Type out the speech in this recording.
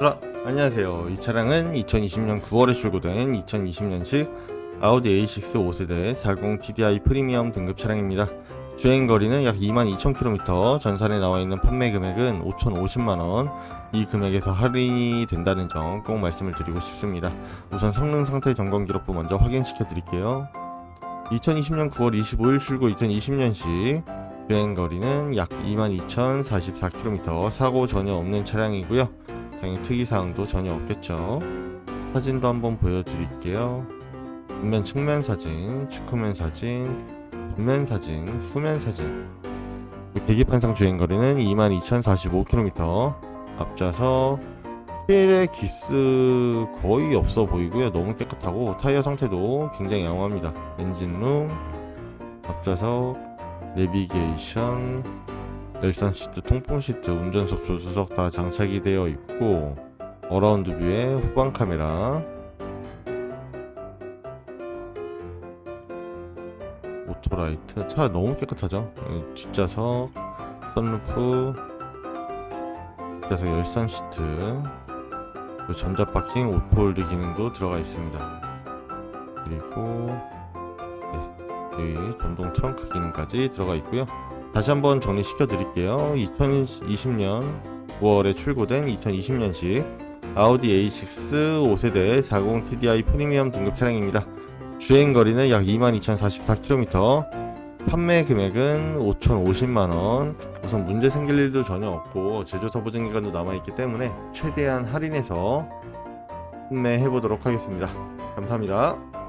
자, 안녕하세요. 이 차량은 2020년 9월에 출고된 2020년식 아우디 A6 5세대 40 TDI 프리미엄 등급 차량입니다. 주행 거리는 약 22,000km, 전산에 나와 있는 판매 금액은 5,050만원, 이 금액에서 할인이 된다는 점 꼭 말씀을 드리고 싶습니다. 우선 성능 상태 점검 기록부 먼저 확인시켜 드릴게요. 2020년 9월 25일 출고 2020년식 주행 거리는 약 22,044km, 사고 전혀 없는 차량이고요. 당연히 특이사항도 전혀 없겠죠. 사진도 한번 보여드릴게요. 전면 측면 사진, 측후면 사진, 전면 사진, 후면 사진. 계기판상 주행거리는 22,045km. 앞좌석 휠에 기스 거의 없어 보이고요. 너무 깨끗하고 타이어 상태도 굉장히 양호합니다. 엔진룸, 앞좌석, 내비게이션, 열선 시트, 통풍 시트, 운전석, 조수석 다 장착이 되어 있고 어라운드 뷰에 후방 카메라. 오토라이트. 차 너무 깨끗하죠? 어, 뒷좌석 선루프 뒷좌석 열선 시트. 전자파킹 오토홀드 기능도 들어가 있습니다. 그리고 네, 여기 전동 트렁크 기능까지 들어가 있고요 다시 한번 정리시켜 드릴게요. 2020년 9월에 출고된 2020년식 아우디 A6 5세대 40 TDI 프리미엄 등급 차량입니다. 주행 거리는 약 22,044km. 판매 금액은 5,050만원. 우선 문제 생길 일도 전혀 없고 제조사 보증 기간도 남아 있기 때문에 최대한 할인해서 판매해 보도록 하겠습니다. 감사합니다.